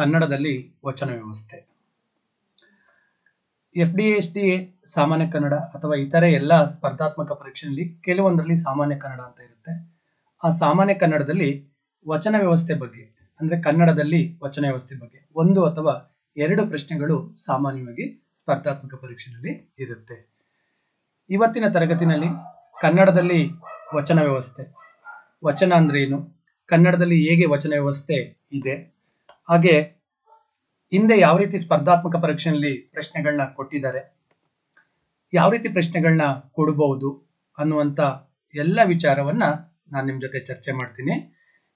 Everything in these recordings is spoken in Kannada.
ಕನ್ನಡದಲ್ಲಿ ವಚನ ವ್ಯವಸ್ಥೆ. ಎಫ್ ಡಿ ಎಸ್ ಡಿ ಸಾಮಾನ್ಯ ಕನ್ನಡ ಅಥವಾ ಇತರೆ ಎಲ್ಲ ಸ್ಪರ್ಧಾತ್ಮಕ ಪರೀಕ್ಷೆಯಲ್ಲಿ ಕೆಲವೊಂದರಲ್ಲಿ ಸಾಮಾನ್ಯ ಕನ್ನಡ ಅಂತ ಇರುತ್ತೆ. ಆ ಸಾಮಾನ್ಯ ಕನ್ನಡದಲ್ಲಿ ವಚನ ವ್ಯವಸ್ಥೆ ಬಗ್ಗೆ, ಅಂದ್ರೆ ಕನ್ನಡದಲ್ಲಿ ವಚನ ವ್ಯವಸ್ಥೆ ಬಗ್ಗೆ ಒಂದು ಅಥವಾ ಎರಡು ಪ್ರಶ್ನೆಗಳು ಸಾಮಾನ್ಯವಾಗಿ ಸ್ಪರ್ಧಾತ್ಮಕ ಪರೀಕ್ಷೆಯಲ್ಲಿ ಇರುತ್ತೆ. ಇವತ್ತಿನ ತರಗತಿನಲ್ಲಿ ಕನ್ನಡದಲ್ಲಿ ವಚನ ವ್ಯವಸ್ಥೆ. ವಚನ ಅಂದ್ರೆ ಏನು? ಕನ್ನಡದಲ್ಲಿ ಹೇಗೆ ವಚನ ವ್ಯವಸ್ಥೆ ಇದೆ? ಹಾಗೆ ಹಿಂದೆ ಯಾವ ರೀತಿ ಸ್ಪರ್ಧಾತ್ಮಕ ಪರೀಕ್ಷೆಯಲ್ಲಿ ಪ್ರಶ್ನೆಗಳನ್ನ ಕೊಟ್ಟಿದ್ದಾರೆ, ಯಾವ ರೀತಿ ಪ್ರಶ್ನೆಗಳನ್ನ ಕೊಡಬಹುದು ಅನ್ನುವಂತ ಎಲ್ಲ ವಿಚಾರವನ್ನ ನಾನು ನಿಮ್ಮ ಜೊತೆ ಚರ್ಚೆ ಮಾಡ್ತೀನಿ.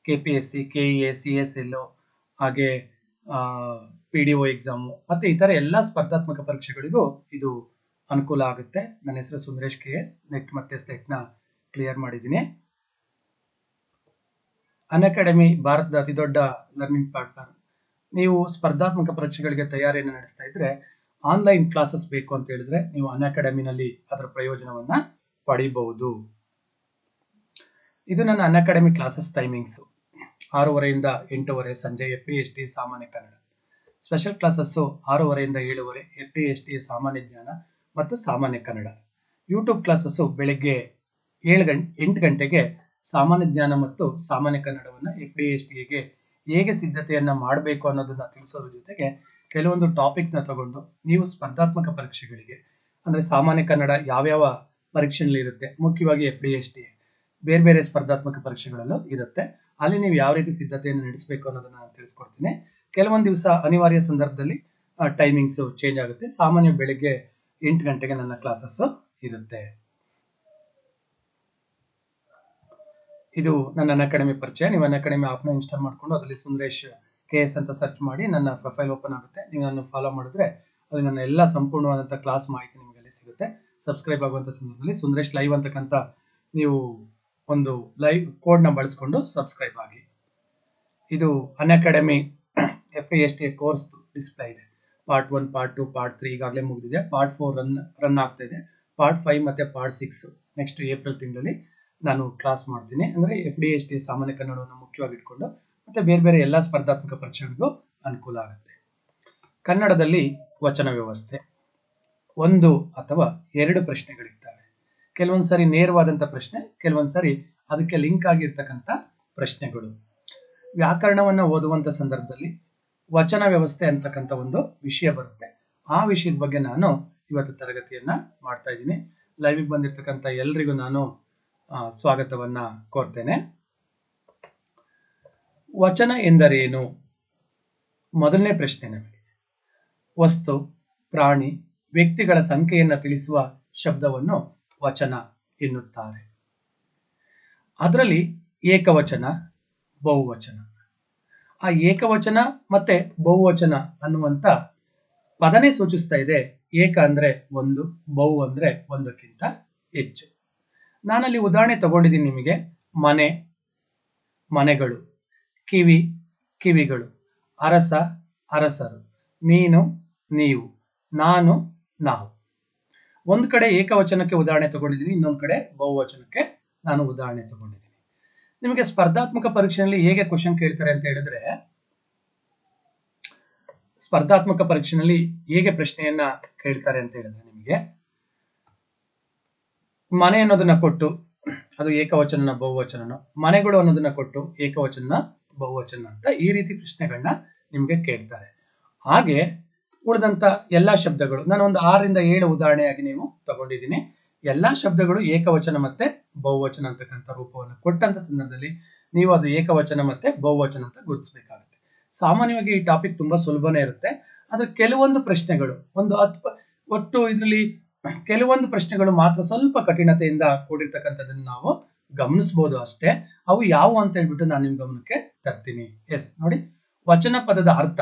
K P S C K E A C S L ಹಾಗೆ ಪಿ ಡಿ ಒ ಎಕ್ಸಾಮು ಮತ್ತೆ ಇತರ ಎಲ್ಲ ಸ್ಪರ್ಧಾತ್ಮಕ ಪರೀಕ್ಷೆಗಳಿಗೂ ಇದು ಅನುಕೂಲ ಆಗುತ್ತೆ. ನನ್ನ ಹೆಸರು ಸುಂದರೇಶ್ ಕೆ ಎಸ್ ನೆಟ್ ಮತ್ತೆ ಸ್ಟೆಟ್ನ ಕ್ಲಿಯರ್ ಮಾಡಿದ್ದೀನಿ. ಅನ್ಅಕಾಡೆಮಿ ಭಾರತದ ಅತಿ ದೊಡ್ಡ ಲರ್ನಿಂಗ್ ಪ್ಲಾಟ್ಫಾರ್ಮ್ ನೀವು ಸ್ಪರ್ಧಾತ್ಮಕ ಪರೀಕ್ಷೆಗಳಿಗೆ ತಯಾರಿಯನ್ನು ನಡೆಸ್ತಾ ಇದ್ರೆ ಆನ್ಲೈನ್ ಕ್ಲಾಸಸ್ ಬೇಕು ಅಂತ ಹೇಳಿದ್ರೆ ನೀವು ಅನ್ಅಕಾಡೆಮಿನಲ್ಲಿ ಅದರ ಪ್ರಯೋಜನವನ್ನ ಪಡಿಬಹುದು. ಇದು ನನ್ನ ಅನ್ಅಕಾಡೆಮಿ ಕ್ಲಾಸಸ್ ಟೈಮಿಂಗ್ಸ್ ಆರೂವರೆಯಿಂದ ಎಂಟೂವರೆ, ಸಂಜೆ ಎಫ್ ಎಸ್ ಟಿ ಸಾಮಾನ್ಯ ಕನ್ನಡ. ಸ್ಪೆಷಲ್ ಕ್ಲಾಸಸ್ಸು ಆರೂವರೆಯಿಂದ ಏಳುವರೆ ಎಫ್ ಪಿ ಎಸ್ ಟಿ ಸಾಮಾನ್ಯ ಜ್ಞಾನ ಮತ್ತು ಸಾಮಾನ್ಯ ಕನ್ನಡ. ಯೂಟ್ಯೂಬ್ ಕ್ಲಾಸಸ್ಸು ಬೆಳಗ್ಗೆ ಏಳು ಗಂಟೆ ಎಂಟು ಗಂಟೆಗೆ ಸಾಮಾನ್ಯ ಜ್ಞಾನ ಮತ್ತು ಸಾಮಾನ್ಯ ಕನ್ನಡವನ್ನು ಎಫ್ ಡಿ ಎಸ್ ಟಿಗೆ ಹೇಗೆ ಸಿದ್ಧತೆಯನ್ನ ಮಾಡಬೇಕು ಅನ್ನೋದನ್ನ ತಿಳಿಸೋದ್ರ ಜೊತೆಗೆ ಕೆಲವೊಂದು ಟಾಪಿಕ್ನ ತಗೊಂಡು ನೀವು ಸ್ಪರ್ಧಾತ್ಮಕ ಪರೀಕ್ಷೆಗಳಿಗೆ, ಅಂದ್ರೆ ಸಾಮಾನ್ಯ ಕನ್ನಡ ಯಾವ್ಯಾವ ಪರೀಕ್ಷೆಯಲ್ಲಿ ಇರುತ್ತೆ, ಮುಖ್ಯವಾಗಿ ಎಫ್ ಡಿ ಎಸ್ ಟಿ ಬೇರೆ ಬೇರೆ ಸ್ಪರ್ಧಾತ್ಮಕ ಪರೀಕ್ಷೆಗಳಲ್ಲೂ ಇರುತ್ತೆ. ಅಲ್ಲಿ ನೀವು ಯಾವ ರೀತಿ ಸಿದ್ಧತೆಯನ್ನು ನಡೆಸಬೇಕು ಅನ್ನೋದನ್ನ ನಾನು ತಿಳಿಸ್ಕೊಡ್ತೀನಿ. ಕೆಲವೊಂದು ದಿವಸ ಅನಿವಾರ್ಯ ಸಂದರ್ಭದಲ್ಲಿ ಟೈಮಿಂಗ್ಸ್ ಚೇಂಜ್ ಆಗುತ್ತೆ. ಸಾಮಾನ್ಯ ಬೆಳಿಗ್ಗೆ ಎಂಟು ಗಂಟೆಗೆ ನನ್ನ ಕ್ಲಾಸಸ್ ಇರುತ್ತೆ. ಇದು ನನ್ನ ಅಕಾಡೆಮಿ ಪರಿಚಯ. ನೀವು ಅಕಾಡೆಮಿ ಆಪ್ನ ಇನ್ಸ್ಟಾಲ್ ಮಾಡಿಕೊಂಡು ಅದರಲ್ಲಿ ಸುಂದರೇಶ್ ಕೆ ಎಸ್ ಅಂತ ಸರ್ಚ್ ಮಾಡಿ ನನ್ನ ಪ್ರೊಫೈಲ್ ಓಪನ್ ಆಗುತ್ತೆ. ನೀವು ನನ್ನ ಫಾಲೋ ಮಾಡಿದ್ರೆ ಅದು ನನ್ನ ಎಲ್ಲ ಸಂಪೂರ್ಣವಾದಂಥ ಕ್ಲಾಸ್ ಮಾಹಿತಿ ನಿಮಗೆ ಅಲ್ಲಿ ಸಿಗುತ್ತೆ. ಸಬ್ಸ್ಕ್ರೈಬ್ ಆಗುವಂಥ ಸಂದರ್ಭದಲ್ಲಿ ಸುಂದರೇಶ್ ಲೈವ್ ಅಂತಕ್ಕಂಥ ನೀವು ಒಂದು ಲೈವ್ ಕೋಡ್ನ ಬಳಸ್ಕೊಂಡು ಸಬ್ಸ್ಕ್ರೈಬ್ ಆಗಿ. ಇದು academy F I S T course display ಇದೆ. Part one part two part three ಈಗಾಗಲೇ ಮುಗಿದಿದೆ. ಪಾರ್ಟ್ ಫೋರ್ ರನ್ ರನ್ ಆಗ್ತಾ ಇದೆ. ಪಾರ್ಟ್ ಫೈವ್ ಮತ್ತು ಪಾರ್ಟ್ ಸಿಕ್ಸ್ ನೆಕ್ಸ್ಟ್ ಏಪ್ರಿಲ್ ತಿಂಗಳಲ್ಲಿ ನಾನು ಕ್ಲಾಸ್ ಮಾಡ್ತೀನಿ. ಅಂದ್ರೆ ಎಫ್ ಡಿ ಎಸ್ ಟಿ ಸಾಮಾನ್ಯ ಕನ್ನಡವನ್ನು ಮುಖ್ಯವಾಗಿ ಇಟ್ಕೊಂಡು ಮತ್ತೆ ಬೇರೆ ಬೇರೆ ಎಲ್ಲ ಸ್ಪರ್ಧಾತ್ಮಕ ಪರೀಕ್ಷೆಗಳಿಗೂ ಅನುಕೂಲ ಆಗುತ್ತೆ. ಕನ್ನಡದಲ್ಲಿ ವಚನ ವ್ಯವಸ್ಥೆ. ಒಂದು ಅಥವಾ ಎರಡು ಪ್ರಶ್ನೆಗಳಿರ್ತವೆ ಕೆಲವೊಂದು ಸಾರಿ ನೇರವಾದಂಥ ಪ್ರಶ್ನೆ, ಕೆಲವೊಂದು ಸಾರಿ ಅದಕ್ಕೆ ಲಿಂಕ್ ಆಗಿರ್ತಕ್ಕಂಥ ಪ್ರಶ್ನೆಗಳು. ವ್ಯಾಕರಣವನ್ನ ಓದುವಂತ ಸಂದರ್ಭದಲ್ಲಿ ವಚನ ವ್ಯವಸ್ಥೆ ಅಂತಕ್ಕಂಥ ಒಂದು ವಿಷಯ ಬರುತ್ತೆ. ಆ ವಿಷಯದ ಬಗ್ಗೆ ನಾನು ಇವತ್ತು ತರಗತಿಯನ್ನ ಮಾಡ್ತಾ ಇದ್ದೀನಿ. ಲೈವ್ಗೆ ಬಂದಿರತಕ್ಕಂಥ ಎಲ್ರಿಗೂ ನಾನು ಸ್ವಾಗತವನ್ನ ಕೋರ್ತೇನೆ. ವಚನ ಎಂದರೇನು? ಮೊದಲನೇ ಪ್ರಶ್ನೆ ನಮಗೆ. ವಸ್ತು, ಪ್ರಾಣಿ, ವ್ಯಕ್ತಿಗಳ ಸಂಖ್ಯೆಯನ್ನು ತಿಳಿಸುವ ಶಬ್ದವನ್ನು ವಚನ ಎನ್ನುತ್ತಾರೆ. ಅದರಲ್ಲಿ ಏಕವಚನ, ಬಹುವಚನ. ಆ ಏಕವಚನ ಮತ್ತೆ ಬಹುವಚನ ಅನ್ನುವಂತ ಪದನೇ ಸೂಚಿಸ್ತಾ ಇದೆ. ಏಕ ಅಂದ್ರೆ ಒಂದು, ಬಹು ಅಂದ್ರೆ ಒಂದಕ್ಕಿಂತ ಹೆಚ್ಚು. ನಾನಲ್ಲಿ ಉದಾಹರಣೆ ತಗೊಂಡಿದ್ದೀನಿ ನಿಮಗೆ. ಮನೆ, ಮನೆಗಳು, ಕಿವಿ, ಕಿವಿಗಳು, ಅರಸ, ಅರಸರು, ನೀನು, ನೀವು, ನಾನು, ನಾವು. ಒಂದು ಕಡೆ ಏಕವಚನಕ್ಕೆ ಉದಾಹರಣೆ ತಗೊಂಡಿದ್ದೀನಿ, ಇನ್ನೊಂದು ಕಡೆ ಬಹುವಚನಕ್ಕೆ ನಾನು ಉದಾಹರಣೆ ತಗೊಂಡಿದ್ದೀನಿ. ನಿಮಗೆ ಸ್ಪರ್ಧಾತ್ಮಕ ಪರೀಕ್ಷೆಯಲ್ಲಿ ಹೇಗೆ ಕ್ವಶನ್ ಕೇಳ್ತಾರೆ ಅಂತ ಹೇಳಿದ್ರೆ, ಸ್ಪರ್ಧಾತ್ಮಕ ಪರೀಕ್ಷೆಯಲ್ಲಿ ಹೇಗೆ ಪ್ರಶ್ನೆಯನ್ನ ಕೇಳ್ತಾರೆ ಅಂತ ಹೇಳಿದ್ರೆ ನಿಮಗೆ ಮನೆ ಅನ್ನೋದನ್ನ ಕೊಟ್ಟು, ಅದು ಏಕವಚನ ಬಹುವಚನ ಮನೆಗಳು ಅನ್ನೋದನ್ನ ಕೊಟ್ಟು ಏಕವಚನ ಬಹುವಚನ ಅಂತ ಈ ರೀತಿ ಪ್ರಶ್ನೆಗಳನ್ನ ನಿಮ್ಗೆ ಕೇಳ್ತಾರೆ. ಹಾಗೆ ಉಳಿದಂತ ಎಲ್ಲಾ ಶಬ್ದಗಳು, ನಾನು ಒಂದು ಆರರಿಂದ ಏಳು ಉದಾಹರಣೆಯಾಗಿ ನೀವು ತಗೊಂಡಿದ್ದೀನಿ. ಎಲ್ಲಾ ಶಬ್ದಗಳು ಏಕವಚನ ಮತ್ತೆ ಬಹುವಚನ ಅಂತಕ್ಕಂಥ ರೂಪವನ್ನು ಕೊಟ್ಟಂತ ಸಂದರ್ಭದಲ್ಲಿ ನೀವು ಅದು ಏಕವಚನ ಮತ್ತೆ ಬಹುವಚನ ಅಂತ ಗುರುತಿಸಬೇಕಾಗುತ್ತೆ. ಸಾಮಾನ್ಯವಾಗಿ ಈ ಟಾಪಿಕ್ ತುಂಬಾ ಸುಲಭನೇ ಇರುತ್ತೆ. ಆದ್ರೆ ಕೆಲವೊಂದು ಪ್ರಶ್ನೆಗಳು, ಒಂದು ಹತ್ತು ಒಟ್ಟು ಇದರಲ್ಲಿ ಕೆಲವೊಂದು ಪ್ರಶ್ನೆಗಳು ಮಾತ್ರ ಸ್ವಲ್ಪ ಕಠಿಣತೆಯಿಂದ ಕೂಡಿರ್ತಕ್ಕಂಥದ್ದನ್ನು ನಾವು ಗಮನಿಸಬಹುದು ಅಷ್ಟೇ. ಅವು ಯಾವುವು ಅಂತ ಹೇಳ್ಬಿಟ್ಟು ನಾನು ನಿಮ್ಮ ಗಮನಕ್ಕೆ ತರ್ತೀನಿ. ಎಸ್, ನೋಡಿ. ವಚನ ಪದದ ಅರ್ಥ,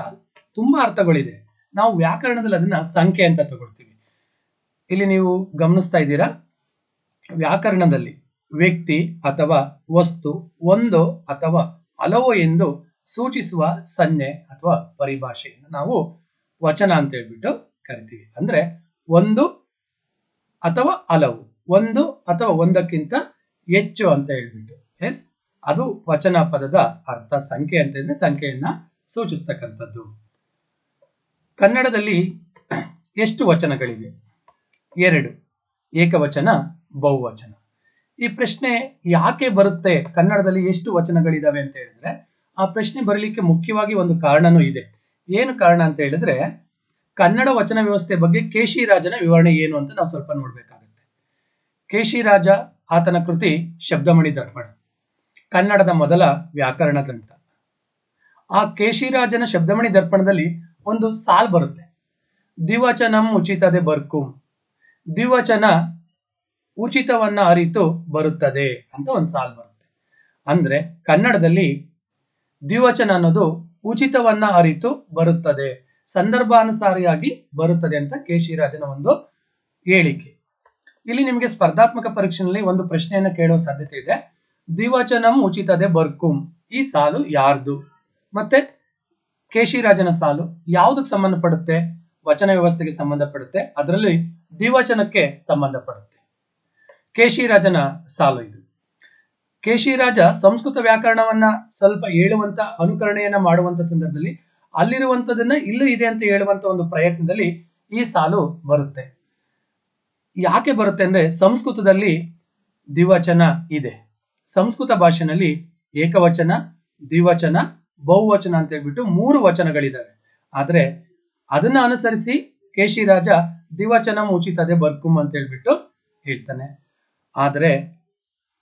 ತುಂಬಾ ಅರ್ಥಗಳಿದೆ. ನಾವು ವ್ಯಾಕರಣದಲ್ಲಿ ಅದನ್ನ ಸಂಖ್ಯೆ ಅಂತ ತಗೊಳ್ತೀವಿ. ಇಲ್ಲಿ ನೀವು ಗಮನಿಸ್ತಾ ಇದ್ದೀರಾ? ವ್ಯಾಕರಣದಲ್ಲಿ ವ್ಯಕ್ತಿ ಅಥವಾ ವಸ್ತು, ಒಂದು ಅಥವಾ ಹಲವು ಎಂದು ಸೂಚಿಸುವ ಸನ್ನೆ ಅಥವಾ ಪರಿಭಾಷೆಯನ್ನು ನಾವು ವಚನ ಅಂತ ಹೇಳ್ಬಿಟ್ಟು ಕರಿತೀವಿ. ಅಂದ್ರೆ ಒಂದು ಅಥವಾ ಹಲವು. ಒಂದು ಅಥವಾ ಒಂದಕ್ಕಿಂತ ಹೆಚ್ಚು ಅಂತ ಹೇಳ್ಬಿಟ್ಟು. ಎಸ್ ಅದು ವಚನ ಪದದ ಅರ್ಥ ಸಂಖ್ಯೆ ಅಂತ ಹೇಳಿದ್ರೆ ಸಂಖ್ಯೆಯನ್ನ ಸೂಚಿಸ್ತಕ್ಕಂಥದ್ದು. ಕನ್ನಡದಲ್ಲಿ ಎಷ್ಟು ವಚನಗಳಿವೆ? ಎರಡು. ಏಕವಚನ, ಬಹುವಚನ. ಈ ಪ್ರಶ್ನೆ ಯಾಕೆ ಬರುತ್ತೆ? ಕನ್ನಡದಲ್ಲಿ ಎಷ್ಟು ವಚನಗಳಿದಾವೆ ಅಂತ ಹೇಳಿದ್ರೆ, ಆ ಪ್ರಶ್ನೆ ಬರಲಿಕ್ಕೆ ಮುಖ್ಯವಾಗಿ ಒಂದು ಕಾರಣನೂ ಇದೆ. ಏನು ಕಾರಣ ಅಂತ ಹೇಳಿದ್ರೆ ಕನ್ನಡ ವಚನ ವ್ಯವಸ್ಥೆ ಬಗ್ಗೆ ಕೇಶಿ ರಾಜನ ವಿವರಣೆ ಏನು ಅಂತ ನಾವು ಸ್ವಲ್ಪ ನೋಡ್ಬೇಕಾಗುತ್ತೆ. ಕೇಶಿ ರಾಜ ಆತನ ಕೃತಿ ಶಬ್ದಮಣಿ ದರ್ಪಣ, ಕನ್ನಡದ ಮೊದಲ ವ್ಯಾಕರಣ ಗ್ರಂಥ. ಆ ಕೇಶಿರಾಜನ ಶಬ್ದಮಣಿ ದರ್ಪಣದಲ್ಲಿ ಒಂದು ಸಾಲ್ ಬರುತ್ತೆ. ದಿವಚನಂ ಉಚಿತದೆ ಬರ್ಕುಂ ದಿವಚನ ಉಚಿತವನ್ನ ಅರಿತು ಬರುತ್ತದೆ ಅಂತ ಒಂದು ಸಾಲ್ ಬರುತ್ತೆ. ಅಂದ್ರೆ ಕನ್ನಡದಲ್ಲಿ ದ್ವಿವಚನ ಅನ್ನೋದು ಉಚಿತವನ್ನ ಅರಿತು ಬರುತ್ತದೆ. ಸಂದರ್ಭಾನುಸಾರಿಯಾಗಿ ಬರುತ್ತದೆ ಅಂತ ಕೆ ಕೇಶಿರಾಜನ ಒಂದು ಹೇಳಿಕೆ. ಇಲ್ಲಿ ನಿಮಗೆ ಸ್ಪರ್ಧಾತ್ಮಕ ಪರೀಕ್ಷೆಯಲ್ಲಿ ಒಂದು ಪ್ರಶ್ನೆಯನ್ನು ಕೇಳುವ ಸಾಧ್ಯತೆ ಇದೆ. ದ್ವಿವಚನಂ ಉಚಿತದೆ ಬರ್ಕುಂ. ಈ ಸಾಲು ಯಾರ್ದು? ಮತ್ತೆ ಕೇಶಿರಾಜನ ಸಾಲು ಯಾವುದಕ್ಕೆ ಸಂಬಂಧಪಡುತ್ತೆ? ವಚನ ವ್ಯವಸ್ಥೆಗೆ ಸಂಬಂಧಪಡುತ್ತೆ. ಅದರಲ್ಲಿ ದ್ವಿವಚನಕ್ಕೆ ಸಂಬಂಧಪಡುತ್ತೆ. ಕೇಶಿರಾಜನ ಸಾಲು ಇದು. ಕೇಶಿರಾಜ ಸಂಸ್ಕೃತ ವ್ಯಾಕರಣವನ್ನ ಸ್ವಲ್ಪ ಹೇಳುವಂತ ಅನುಕರಣೆಯನ್ನ ಮಾಡುವಂತ ಸಂದರ್ಭದಲ್ಲಿ ಅಲ್ಲಿರುವಂತದನ್ನ ಇಲ್ಲೂ ಇದೆ ಅಂತ ಹೇಳುವಂತ ಒಂದು ಪ್ರಯತ್ನದಲ್ಲಿ ಈ ಸಾಲು ಬರುತ್ತೆ. ಯಾಕೆ ಬರುತ್ತೆ ಅಂದ್ರೆ ಸಂಸ್ಕೃತದಲ್ಲಿ ದ್ವಿವಚನ ಇದೆ. ಸಂಸ್ಕೃತ ಭಾಷೆನಲ್ಲಿ ಏಕವಚನ, ದ್ವಿವಚನ, ಬಹುವಚನ ಅಂತ ಹೇಳ್ಬಿಟ್ಟು ಮೂರು ವಚನಗಳಿದಾವೆ. ಆದ್ರೆ ಅದನ್ನ ಅನುಸರಿಸಿ ಕೇಶಿರಾಜ ದ್ವಿವಚನ ಮುಚಿತದೆ ಬರ್ಕುಂ ಅಂತ ಹೇಳ್ಬಿಟ್ಟು ಹೇಳ್ತಾನೆ. ಆದ್ರೆ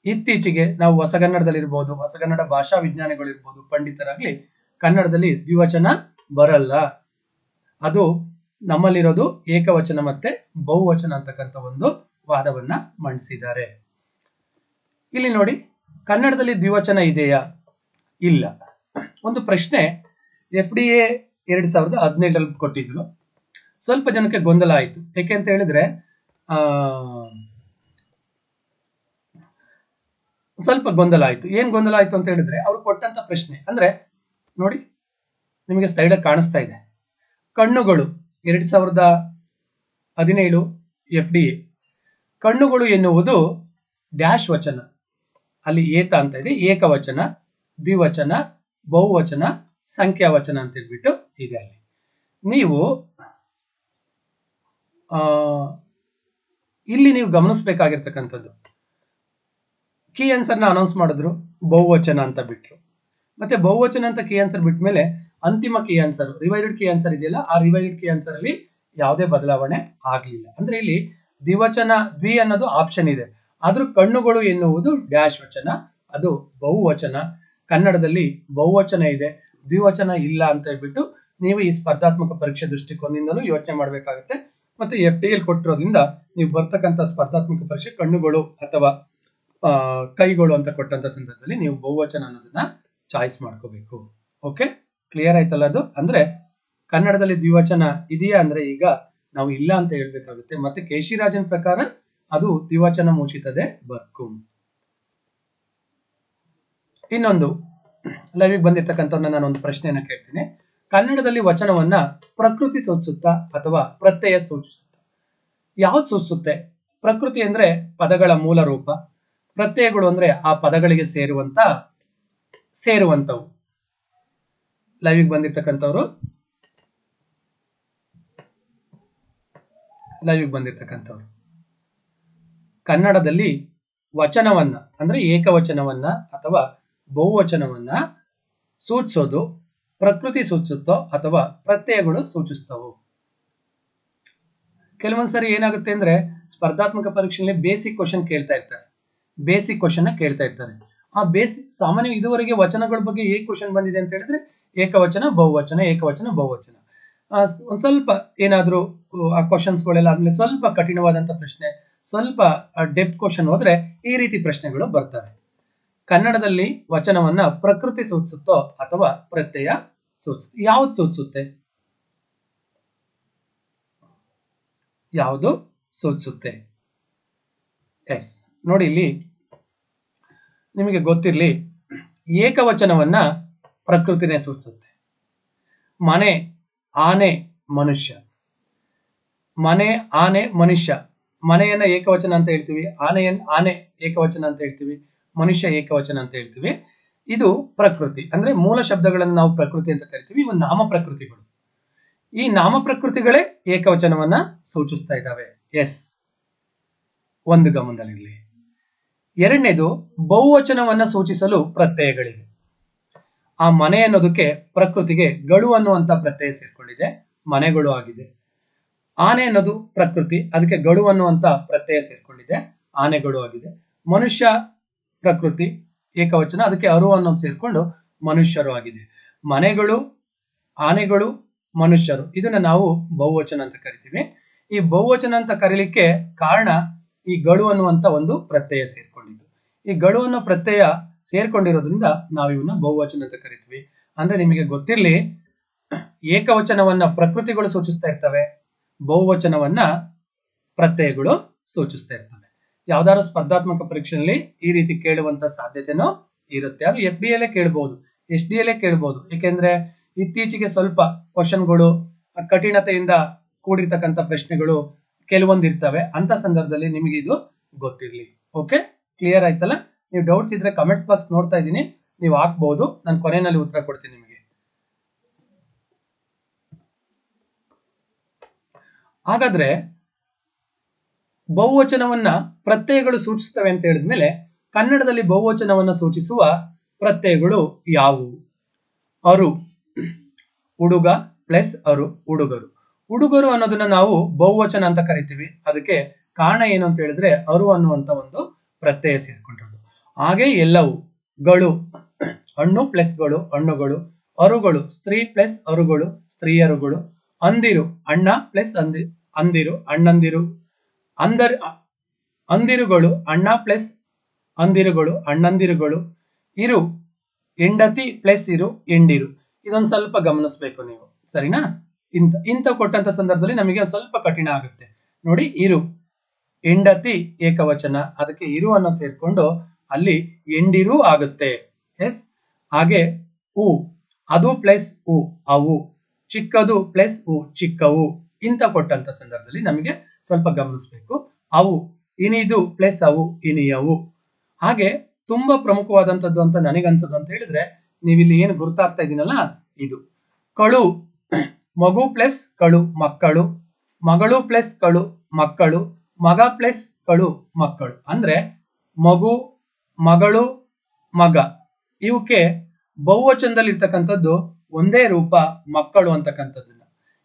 ಇತ್ತೀಚೆಗೆ ನಾವು ಹೊಸಗನ್ನಡದಲ್ಲಿರ್ಬೋದು, ಹೊಸಗನ್ನಡ ಭಾಷಾ ವಿಜ್ಞಾನಿಗಳಿರ್ಬೋದು, ಪಂಡಿತರಾಗ್ಲಿ ಕನ್ನಡದಲ್ಲಿ ದ್ವಿವಚನ ಬರಲ್ಲ. ಅದು ನಮ್ಮಲ್ಲಿರೋದು ಏಕವಚನ ಮತ್ತೆ ಬಹುವಚನ ಅಂತಕ್ಕಂಥ ಒಂದು ವಾದವನ್ನ ಮಂಡಿಸಿದ್ದಾರೆ. ಇಲ್ಲಿ ನೋಡಿ, ಕನ್ನಡದಲ್ಲಿ ದ್ವಿವಚನ ಇದೆಯಾ? ಇಲ್ಲ. ಒಂದು ಪ್ರಶ್ನೆ ಎಫ್ ಡಿ ಎ ಎರಡ್ ಸಾವಿರದ ಹದಿನೇಳರಲ್ಲಿ ಕೊಟ್ಟಿದ್ರು ಸ್ವಲ್ಪ ಜನಕ್ಕೆ ಗೊಂದಲ ಆಯಿತು. ಯಾಕೆ ಅಂತ ಹೇಳಿದ್ರೆ ಸ್ವಲ್ಪ ಗೊಂದಲ ಆಯ್ತು. ಏನ್ ಗೊಂದಲ ಆಯ್ತು ಅಂತ ಹೇಳಿದ್ರೆ, ಅವ್ರು ಕೊಟ್ಟಂತ ಪ್ರಶ್ನೆ ಅಂದ್ರೆ ನೋಡಿ, ನಿಮಗೆ ಸ್ಲೈಡ್ ಕಾಣಿಸ್ತಾ ಇದೆ. ಕಣ್ಣುಗಳು, ಎರಡ್ ಸಾವಿರದ ಹದಿನೇಳು ಎಫ್ ಡಿ ಎ ಕಣ್ಣುಗಳು ಎನ್ನುವುದು ಡ್ಯಾಶ್ ವಚನ. ಅಲ್ಲಿ ಏತ ಅಂತ ಇದೆ, ಏಕವಚನ, ದ್ವಿವಚನ, ಬಹುವಚನ, ಸಂಖ್ಯಾವಚನ ಅಂತ ಹೇಳ್ಬಿಟ್ಟು ಇದೆ ಅಲ್ಲಿ. ನೀವು ಇಲ್ಲಿ ನೀವು ಗಮನಿಸಬೇಕಾಗಿರ್ತಕ್ಕಂಥದ್ದು. ಕೀ ಆನ್ಸರ್ನ ಅನೌನ್ಸ್ ಮಾಡಿದ್ರು, ಬಹುವಚನ ಅಂತ ಬಿಟ್ರು. ಮತ್ತೆ ಬಹುವಚನ ಅಂತ ಕೀ ಆನ್ಸರ್ ಬಿಟ್ಟ ಮೇಲೆ ಅಂತಿಮ key answer revised key answer ಇದೆಯಲ್ಲ, ಆ ರಿವೈಡೆಡ್ ಕೀ ಆನ್ಸರ್ ಅಲ್ಲಿ ಯಾವುದೇ ಬದಲಾವಣೆ ಆಗ್ಲಿಲ್ಲ. ಅಂದ್ರೆ ಇಲ್ಲಿ ದ್ವಿವಚನ, ದ್ವಿ ಅನ್ನೋದು ಆಪ್ಷನ್ ಇದೆ. ಆದ್ರೂ ಕಣ್ಣುಗಳು ಎನ್ನುವುದು ಡ್ಯಾಶ್ ವಚನ, ಅದು ಬಹುವಚನ. ಕನ್ನಡದಲ್ಲಿ ಬಹುವಚನ ಇದೆ, ದ್ವಿವಚನ ಇಲ್ಲ ಅಂತ ಹೇಳ್ಬಿಟ್ಟು ನೀವು ಈ ಸ್ಪರ್ಧಾತ್ಮಕ ಪರೀಕ್ಷೆ ದೃಷ್ಟಿಕೋನದಿಂದಲೂ ಯೋಚನೆ ಮಾಡಬೇಕಾಗುತ್ತೆ. ಮತ್ತೆ ಎಫ್ ಡಿ ಎಲ್ ಕೊಟ್ಟಿರೋದ್ರಿಂದ ನೀವು ಬರ್ತಕ್ಕಂಥ ಸ್ಪರ್ಧಾತ್ಮಕ ಪರೀಕ್ಷೆ ಕಣ್ಣುಗಳು ಅಥವಾ ಕೈಗಳು ಅಂತ ಕೊಟ್ಟಂತ ಸಂದರ್ಭದಲ್ಲಿ ನೀವು ಬಹುವಚನ ಅನ್ನೋದನ್ನ ಚಾಯ್ಸ್ ಮಾಡ್ಕೋಬೇಕು. ಓಕೆ ಕ್ಲಿಯರ್ ಆಯ್ತಲ್ಲ ಅದು? ಅಂದ್ರೆ, ಕನ್ನಡದಲ್ಲಿ ದ್ವಿವಚನ ಇದೆಯಾ ಅಂದ್ರೆ ಈಗ ನಾವು ಇಲ್ಲ ಅಂತ ಹೇಳ್ಬೇಕಾಗುತ್ತೆ. ಮತ್ತೆ ಕೇಶಿರಾಜನ್ ಪ್ರಕಾರ ಅದು ದ್ವಿವಚನ ಮುಚಿತದೆ ಬರ್ಕು. ಇನ್ನೊಂದು ಲೈವಿಗೆ ಬಂದಿರ್ತಕ್ಕಂಥವ್ರನ್ನ ನಾನು ಒಂದು ಪ್ರಶ್ನೆಯನ್ನ ಕೇಳ್ತೀನಿ. ಕನ್ನಡದಲ್ಲಿ ವಚನವನ್ನ ಪ್ರಕೃತಿ ಸೂಚಿಸುತ್ತಾ ಅಥವಾ ಪ್ರತ್ಯಯ ಸೂಚಿಸುತ್ತಾ? ಯಾವ್ದು ಸೂಚಿಸುತ್ತೆ? ಪ್ರಕೃತಿ ಅಂದ್ರೆ ಪದಗಳ ಮೂಲ ರೂಪ. ಪ್ರತ್ಯಯಗಳು ಅಂದ್ರೆ ಆ ಪದಗಳಿಗೆ ಸೇರುವಂತ ಸೇರುವಂತವು ಲೈವಿಗೆ ಬಂದಿರ್ತಕ್ಕಂಥವ್ರು. ಲೈವಿಗೆ ಬಂದಿರ್ತಕ್ಕಂಥವ್ರು. ಕನ್ನಡದಲ್ಲಿ ವಚನವನ್ನ, ಅಂದ್ರೆ ಏಕವಚನವನ್ನ ಅಥವಾ ಬಹುವಚನವನ್ನ ಸೂಚಿಸೋದು, ಪ್ರಕೃತಿ ಸೂಚಿಸುತ್ತೋ ಅಥವಾ ಪ್ರತ್ಯಯಗಳು ಸೂಚಿಸ್ತವು ಕೆಲವೊಂದ್ಸರಿ ಏನಾಗುತ್ತೆ ಅಂದ್ರೆ ಸ್ಪರ್ಧಾತ್ಮಕ ಪರೀಕ್ಷೆಯಲ್ಲಿ ಬೇಸಿಕ್ ಕ್ವಶನ್ ಕೇಳ್ತಾ ಇರ್ತಾರೆ. ಬೇಸಿಕ್ ಕ್ವಶನ್ ಕೇಳ್ತಾ ಇರ್ತಾರೆ. ಆ ಬೇಸಿಕ್ ಸಾಮಾನ್ಯ ಇದುವರೆಗೆ ವಚನಗಳ ಬಗ್ಗೆ ಹೇಗೆ ಕ್ವಶನ್ ಬಂದಿದೆ ಅಂತ ಹೇಳಿದ್ರೆ, ಏಕವಚನ, ಬಹುವಚನ ಏಕವಚನ, ಬಹುವಚನ. ಒಂದ್ ಸ್ವಲ್ಪ ಏನಾದರೂ ಆ ಕ್ವಶನ್ಸ್ಗಳೆಲ್ಲ ಆದ್ಮೇಲೆ ಸ್ವಲ್ಪ ಕಠಿಣವಾದಂತ ಪ್ರಶ್ನೆ, ಸ್ವಲ್ಪ ಡೆಪ್ ಕ್ವಶನ್ ಹೋದ್ರೆ ಈ ರೀತಿ ಪ್ರಶ್ನೆಗಳು ಬರ್ತವೆ. ಕನ್ನಡದಲ್ಲಿ ವಚನವನ್ನ ಪ್ರಕೃತಿ ಸೂಚಿಸುತ್ತೋ ಅಥವಾ ಪ್ರತ್ಯಯ ಸೂಚಿಸುತ್ತೆ, ಯಾವ್ದು ಸೂಚಿಸುತ್ತೆ? ಯಾವುದು ಸೂಚಿಸುತ್ತೆ? ಎಸ್, ನೋಡಿ ಇಲ್ಲಿ ನಿಮಗೆ ಗೊತ್ತಿರಲಿ, ಏಕವಚನವನ್ನ ಪ್ರಕೃತಿನೇ ಸೂಚಿಸುತ್ತೆ. ಮನೆ, ಆನೆ, ಮನುಷ್ಯ. ಮನೆ, ಆನೆ, ಮನುಷ್ಯ. ಮನೆಯನ್ನ ಏಕವಚನ ಅಂತ ಹೇಳ್ತೀವಿ ಆನೆಯನ್ನ ಆನೆ ಏಕವಚನ ಅಂತ ಹೇಳ್ತೀವಿ, ಮನುಷ್ಯ ಏಕವಚನ ಅಂತ ಹೇಳ್ತೀವಿ. ಇದು ಪ್ರಕೃತಿ. ಅಂದ್ರೆ ಮೂಲ ಶಬ್ದಗಳನ್ನು ನಾವು ಪ್ರಕೃತಿ ಅಂತ ಕರಿತೀವಿ, ಇವು ನಾಮ ಪ್ರಕೃತಿಗಳು. ಈ ನಾಮ ಪ್ರಕೃತಿಗಳೇ ಏಕವಚನವನ್ನ ಸೂಚಿಸ್ತಾ ಇದ್ದಾವೆ. ಎಸ್. ಒಂದು ಗಮನದಲ್ಲಿರಲಿ. ಎರಡನೇದು ಬಹುವಚನವನ್ನ ಸೂಚಿಸಲು ಪ್ರತ್ಯಯಗಳಿವೆ. ಆ ಮನೆ ಅನ್ನೋದಕ್ಕೆ ಪ್ರಕೃತಿಗೆ ಗಳು ಅನ್ನುವಂತ ಪ್ರತ್ಯಯ ಸೇರ್ಕೊಂಡಿದೆ, ಮನೆಗಳು ಆಗಿದೆ. ಆನೆ ಅನ್ನೋದು ಪ್ರಕೃತಿ, ಅದಕ್ಕೆ ಗಳು ಅನ್ನುವಂತ ಪ್ರತ್ಯಯ ಸೇರ್ಕೊಂಡಿದೆ, ಆನೆಗಳು ಆಗಿದೆ. ಮನುಷ್ಯ ಪ್ರಕೃತಿ, ಏಕವಚನ, ಅದಕ್ಕೆ ಅರು ಅನ್ನೋದು ಸೇರ್ಕೊಂಡು ಮನುಷ್ಯರು ಆಗಿದೆ. ಮನೆಗಳು, ಆನೆಗಳು, ಮನುಷ್ಯರು, ಇದನ್ನ ನಾವು ಬಹುವಚನ ಅಂತ ಕರಿತೀವಿ. ಈ ಬಹುವಚನ ಅಂತ ಕರೀಲಿಕ್ಕೆ ಕಾರಣ ಈ ಗಳು ಅನ್ನುವಂತ ಒಂದು ಪ್ರತ್ಯಯ ಸೇರ್ಕೊಂಡಿದ್ದು ಈ ಗಡು ಅನ್ನೋ ಪ್ರತ್ಯಯ ಸೇರ್ಕೊಂಡಿರೋದ್ರಿಂದ ನಾವು ಇವನ್ನ ಬಹುವಚನ ಅಂತ ಕರಿತೀವಿ. ಅಂದ್ರೆ ನಿಮಗೆ ಗೊತ್ತಿರಲಿ, ಏಕವಚನವನ್ನ ಪ್ರಕೃತಿಗಳು ಸೂಚಿಸ್ತಾ ಇರ್ತವೆ, ಬಹುವಚನವನ್ನ ಪ್ರತ್ಯಯಗಳು ಸೂಚಿಸ್ತಾ ಇರ್ತವೆ. ಯಾವ್ದಾದ್ರು ಸ್ಪರ್ಧಾತ್ಮಕ ಪರೀಕ್ಷೆಯಲ್ಲಿ ಈ ರೀತಿ ಕೇಳುವಂತ ಸಾಧ್ಯತೆನೂ ಇರುತ್ತೆ. ಅದು ಎಫ್ ಡಿ ಎಲ್ ಕೇಳಬಹುದು ಎಸ್ ಡಿ ಎಲ್ ಕೇಳಬಹುದು ಏಕೆಂದ್ರೆ ಇತ್ತೀಚೆಗೆ ಸ್ವಲ್ಪ ಕ್ವಶನ್ಗಳು ಕಠಿಣತೆಯಿಂದ ಕೂಡಿರ್ತಕ್ಕಂಥ ಪ್ರಶ್ನೆಗಳು ಕೆಲವೊಂದಿರ್ತವೆ. ಅಂತ ಸಂದರ್ಭದಲ್ಲಿ ನಿಮಗೆ ಇದು ಗೊತ್ತಿರಲಿ. ಓಕೆ ಕ್ಲಿಯರ್ ಆಯ್ತಲ್ಲ? ನೀವು ಡೌಟ್ಸ್ ಇದ್ರೆ ಕಮೆಂಟ್ಸ್ ಬಾಕ್ಸ್ ನೋಡ್ತಾ ಇದ್ದೀನಿ. ನೀವು ಹಾಕ್ಬಹುದು ನಾನು ಕೊನೆಯಲ್ಲಿ ಉತ್ತರ ಕೊಡ್ತೀನಿ ನಿಮಗೆ. ಹಾಗಾದ್ರೆ, ಬಹುವಚನವನ್ನ ಪ್ರತ್ಯಯಗಳು ಸೂಚಿಸ್ತವೆ ಅಂತ ಹೇಳಿದ್ಮೇಲೆ, ಕನ್ನಡದಲ್ಲಿ ಬಹುವಚನವನ್ನ ಸೂಚಿಸುವ ಪ್ರತ್ಯಯಗಳು ಯಾವುವು? ಅರು ಹುಡುಗ ಪ್ಲಸ್ ಅರು ಹುಡುಗರು ಹುಡುಗರು ಅನ್ನೋದನ್ನ ನಾವು ಬಹುವಚನ ಅಂತ ಕರಿತೀವಿ. ಅದಕ್ಕೆ ಕಾರಣ ಏನು ಅಂತ ಹೇಳಿದ್ರೆ, ಅರು ಅನ್ನುವಂತ ಒಂದು ಪ್ರತ್ಯಯ ಸೇರ್ಕೊಂಡಿರೋದು ಹಾಗೆ ಎಲ್ಲವೂ ಗಳು, ಹಣ್ಣು ಪ್ಲಸ್ಗಳು, ಹಣ್ಣುಗಳು, ಅರುಗಳು, ಸ್ತ್ರೀ ಪ್ಲಸ್ ಅರುಗಳು, ಸ್ತ್ರೀಯರುಗಳು, ಅಂದಿರು, ಅಣ್ಣ ಪ್ಲಸ್ ಅಂದಿ, ಅಂದಿರು, ಅಣ್ಣಂದಿರು, ಅಂದರ್, ಅಂದಿರುಗಳು, ಅಣ್ಣ ಪ್ಲಸ್ ಅಂದಿರುಗಳು, ಅಣ್ಣಂದಿರುಗಳು, ಇರು, ಹೆಂಡತಿ ಪ್ಲಸ್ ಇರು ಎಂಡಿರು ಇದೊಂದು ಸ್ವಲ್ಪ ಗಮನಿಸ್ಬೇಕು ನೀವು. ಸರಿನಾ? ಇಂತ ಇಂಥ ಕೊಟ್ಟಂತ ಸಂದರ್ಭದಲ್ಲಿ ನಮಗೆ ಒಂದು ಸ್ವಲ್ಪ ಕಠಿಣ ಆಗುತ್ತೆ. ನೋಡಿ, ಇರು. ಹೆಂಡತಿ ಏಕವಚನ. ಅದಕ್ಕೆ ಇರು ಅನ್ನೋ ಸೇರ್ಕೊಂಡು ಅಲ್ಲಿ ಎಂಡಿರು ಆಗುತ್ತೆ. ಎಸ್? ಹಾಗೆ ಉ. ಅದು ಪ್ಲಸ್ ಉ, ಅವು. ಚಿಕ್ಕದು ಪ್ಲಸ್ ಉ, ಚಿಕ್ಕವು. ಇಂತ ಕೊಟ್ಟಂತ ಸಂದರ್ಭದಲ್ಲಿ ನಮಗೆ ಸ್ವಲ್ಪ ಗಮನಿಸಬೇಕು. ಅವು, ಇನಿದು ಪ್ಲಸ್ ಅವು, ಇನಿಯವು. ಹಾಗೆ ತುಂಬಾ ಪ್ರಮುಖವಾದಂಥದ್ದು ಅಂತ ನನಗನ್ಸೋದು ಅಂತ ಹೇಳಿದ್ರೆ ನೀವಿಲ್ಲಿ ಏನು ಗುರುತಾಗ್ತಾ ಇದೀನಲ್ಲ ಇದು. ಕಳು, ಮಗು ಪ್ಲಸ್ ಕಳು ಮಕ್ಕಳು. ಮಗಳು ಪ್ಲಸ್ ಕಳು ಮಕ್ಕಳು. ಮಗ ಪ್ಲಸ್ ಕಳು ಮಕ್ಕಳು. ಅಂದ್ರೆ ಮಗು, ಮಗಳು, ಮಗ. ಇವಕ್ಕೆ ಬಹುವಚನದಲ್ಲಿ ಇರ್ತಕ್ಕಂಥದ್ದು ಒಂದೇ ರೂಪ ಮಕ್ಕಳು ಅಂತಕ್ಕಂಥದ್ದನ್ನ.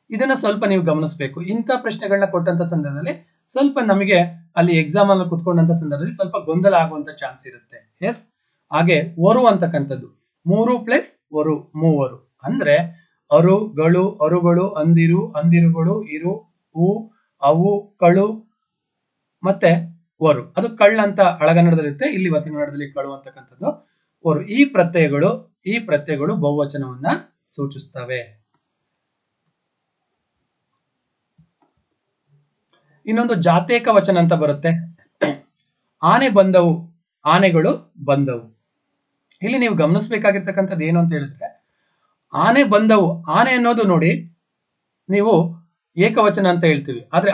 ಇದನ್ನ ಸ್ವಲ್ಪ ನೀವು ಗಮನಿಸಬೇಕು. ಇಂಥ ಪ್ರಶ್ನೆಗಳನ್ನ ಕೊಟ್ಟಂತ ಸಂದರ್ಭದಲ್ಲಿ ಸ್ವಲ್ಪ ನಮಗೆ ಅಲ್ಲಿ ಎಕ್ಸಾಮ್ ಅಲ್ಲಿ ಕುತ್ಕೊಂಡಂತ ಸಂದರ್ಭದಲ್ಲಿ ಸ್ವಲ್ಪ ಗೊಂದಲ ಆಗುವಂತ ಚಾನ್ಸ್ ಇರುತ್ತೆ. ಎಸ್ ಹಾಗೆ ಒರು ಅಂತಕ್ಕಂಥದ್ದು. ಮೂರು ಪ್ಲಸ್ ಒರು, ಮೂವರು. ಅಂದ್ರೆ ಅರುಗಳು ಅರುಗಳು, ಅಂದಿರು, ಅಂದಿರುಗಳು, ಇರು ಹೂ ಅವು, ಕಳು ಮತ್ತೆ ವರು ಅದು ಕಳ್ಳ ಅಂತ ಹಳಗನ್ನಡದಲ್ಲಿರುತ್ತೆ ಇಲ್ಲಿ ಹೊಸಗನ್ನಡದಲ್ಲಿ ಕಳು ಅಂತಕ್ಕಂಥದ್ದು. ವರು ಈ ಪ್ರತ್ಯಯಗಳು ಈ ಪ್ರತ್ಯಯಗಳು ಬಹುವಚನವನ್ನ ಸೂಚಿಸ್ತವೆ ಇನ್ನೊಂದು ಜಾತೇಕ ವಚನ ಅಂತ ಬರುತ್ತೆ. ಆನೆ ಬಂದವು. ಆನೆಗಳು ಬಂದವು. ಇಲ್ಲಿ ನೀವು ಗಮನಿಸಬೇಕಾಗಿರ್ತಕ್ಕಂಥದ್ದು ಏನು ಅಂತ ಹೇಳಿದ್ರೆ, ಆನೆ ಬಂದವು. ಆನೆ ಅನ್ನೋದು ನೋಡಿ ನೀವು ಏಕವಚನ ಅಂತ ಹೇಳ್ತೀವಿ. ಆದ್ರೆ